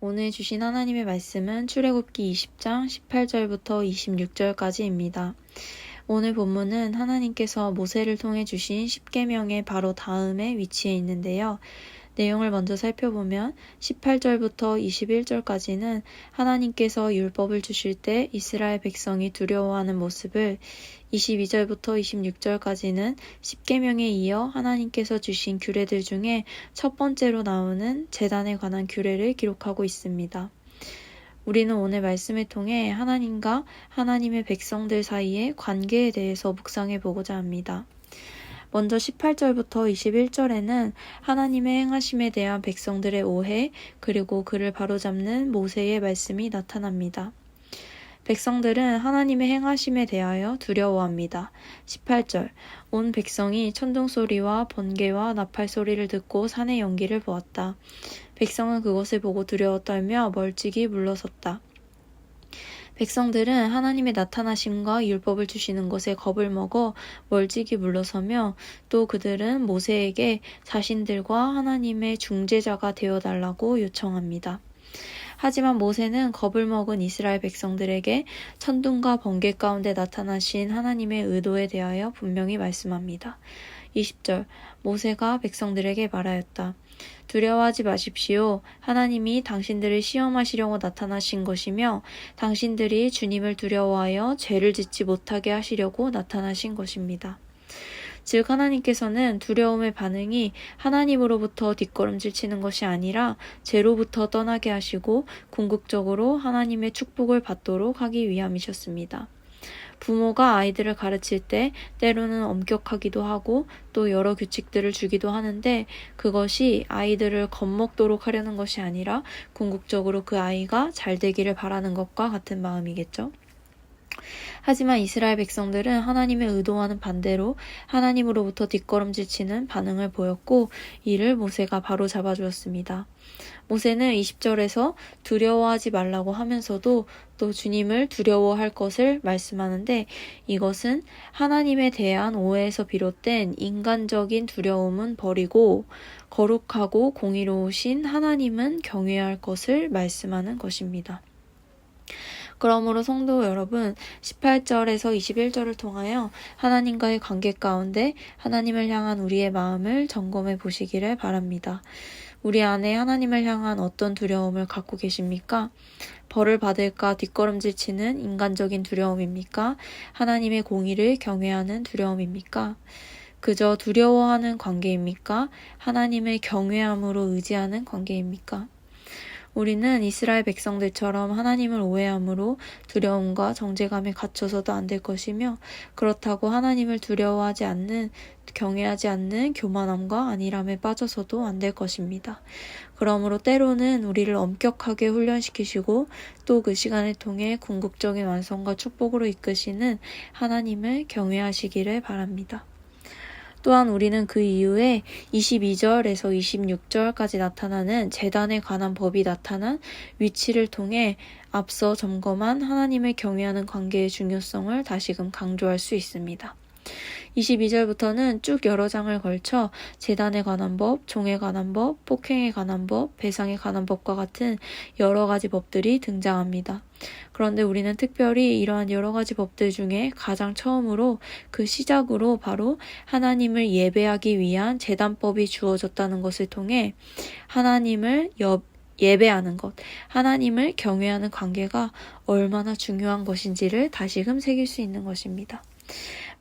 오늘 주신 하나님의 말씀은 출애굽기 20장 18절부터 26절까지입니다. 오늘 본문은 하나님께서 모세를 통해 주신 10계명의 바로 다음에 위치해 있는데요. 내용을 먼저 살펴보면 18절부터 21절까지는 하나님께서 율법을 주실 때 이스라엘 백성이 두려워하는 모습을 22절부터 26절까지는 10계명에 이어 하나님께서 주신 규례들 중에 첫 번째로 나오는 재단에 관한 규례를 기록하고 있습니다. 우리는 오늘 말씀을 통해 하나님과 하나님의 백성들 사이의 관계에 대해서 묵상해 보고자 합니다. 먼저 18절부터 21절에는 하나님의 행하심에 대한 백성들의 오해, 그리고 그를 바로잡는 모세의 말씀이 나타납니다. 백성들은 하나님의 행하심에 대하여 두려워합니다. 18절. 온 백성이 천둥 소리와 번개와 나팔 소리를 듣고 산의 연기를 보았다. 백성은 그것을 보고 두려워 떨며 멀찍이 물러섰다. 백성들은 하나님의 나타나심과 율법을 주시는 것에 겁을 먹어 멀찍이 물러서며 또 그들은 모세에게 자신들과 하나님의 중재자가 되어 달라고 요청합니다. 하지만 모세는 겁을 먹은 이스라엘 백성들에게 천둥과 번개 가운데 나타나신 하나님의 의도에 대하여 분명히 말씀합니다. 20절 모세가 백성들에게 말하였다. 두려워하지 마십시오. 하나님이 당신들을 시험하시려고 나타나신 것이며 당신들이 주님을 두려워하여 죄를 짓지 못하게 하시려고 나타나신 것입니다. 즉 하나님께서는 두려움의 반응이 하나님으로부터 뒷걸음질 치는 것이 아니라 죄로부터 떠나게 하시고 궁극적으로 하나님의 축복을 받도록 하기 위함이셨습니다. 부모가 아이들을 가르칠 때 때로는 엄격하기도 하고 또 여러 규칙들을 주기도 하는데 그것이 아이들을 겁먹도록 하려는 것이 아니라 궁극적으로 그 아이가 잘 되기를 바라는 것과 같은 마음이겠죠. 하지만 이스라엘 백성들은 하나님의 의도와는 반대로 하나님으로부터 뒷걸음질 치는 반응을 보였고 이를 모세가 바로 잡아주었습니다. 모세는 20절에서 두려워하지 말라고 하면서도 또 주님을 두려워할 것을 말씀하는데 이것은 하나님에 대한 오해에서 비롯된 인간적인 두려움은 버리고 거룩하고 공의로우신 하나님은 경외할 것을 말씀하는 것입니다. 그러므로 성도 여러분, 18절에서 21절을 통하여 하나님과의 관계 가운데 하나님을 향한 우리의 마음을 점검해 보시기를 바랍니다. 우리 안에 하나님을 향한 어떤 두려움을 갖고 계십니까? 벌을 받을까 뒷걸음질 치는 인간적인 두려움입니까? 하나님의 공의를 경외하는 두려움입니까? 그저 두려워하는 관계입니까? 하나님을 경외함으로 의지하는 관계입니까? 우리는 이스라엘 백성들처럼 하나님을 오해함으로 두려움과 정제감에 갇혀서도 안 될 것이며 그렇다고 하나님을 두려워하지 않는 경외하지 않는 교만함과 안일함에 빠져서도 안 될 것입니다. 그러므로 때로는 우리를 엄격하게 훈련시키시고 또 그 시간을 통해 궁극적인 완성과 축복으로 이끄시는 하나님을 경외하시기를 바랍니다. 또한 우리는 그 이후에 22절에서 26절까지 나타나는 재단에 관한 법이 나타난 위치를 통해 앞서 점검한 하나님을 경외하는 관계의 중요성을 다시금 강조할 수 있습니다. 22절부터는 쭉 여러 장을 걸쳐 재단에 관한 법, 종에 관한 법, 폭행에 관한 법, 배상에 관한 법과 같은 여러 가지 법들이 등장합니다. 그런데 우리는 특별히 이러한 여러 가지 법들 중에 가장 처음으로 그 시작으로 바로 하나님을 예배하기 위한 재단법이 주어졌다는 것을 통해 하나님을 여, 예배하는 것, 하나님을 경외하는 관계가 얼마나 중요한 것인지를 다시금 새길 수 있는 것입니다.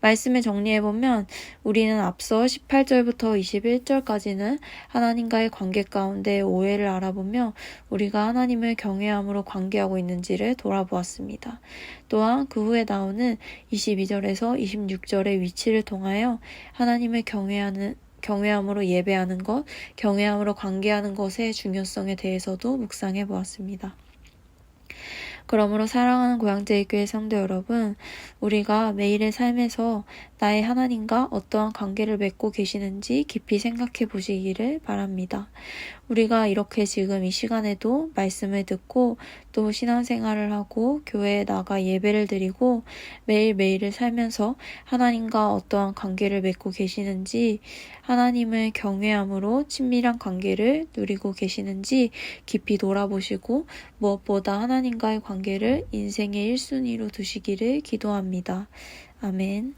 말씀을 정리해보면 우리는 앞서 18절부터 21절까지는 하나님과의 관계 가운데 오해를 알아보며 우리가 하나님을 경외함으로 관계하고 있는지를 돌아보았습니다. 또한 그 후에 나오는 22절에서 26절의 위치를 통하여 하나님을 경외하는 경외함으로 예배하는 것, 경외함으로 관계하는 것의 중요성에 대해서도 묵상해 보았습니다. 그러므로 사랑하는 고향제일교회 성도 여러분, 우리가 매일의 삶에서 나의 하나님과 어떠한 관계를 맺고 계시는지 깊이 생각해 보시기를 바랍니다. 우리가 이렇게 지금 이 시간에도 말씀을 듣고 또 신앙생활을 하고 교회에 나가 예배를 드리고 매일매일을 살면서 하나님과 어떠한 관계를 맺고 계시는지 하나님을 경외함으로 친밀한 관계를 누리고 계시는지 깊이 돌아보시고 무엇보다 하나님과의 관계를 인생의 1순위로 두시기를 기도합니다. 아멘.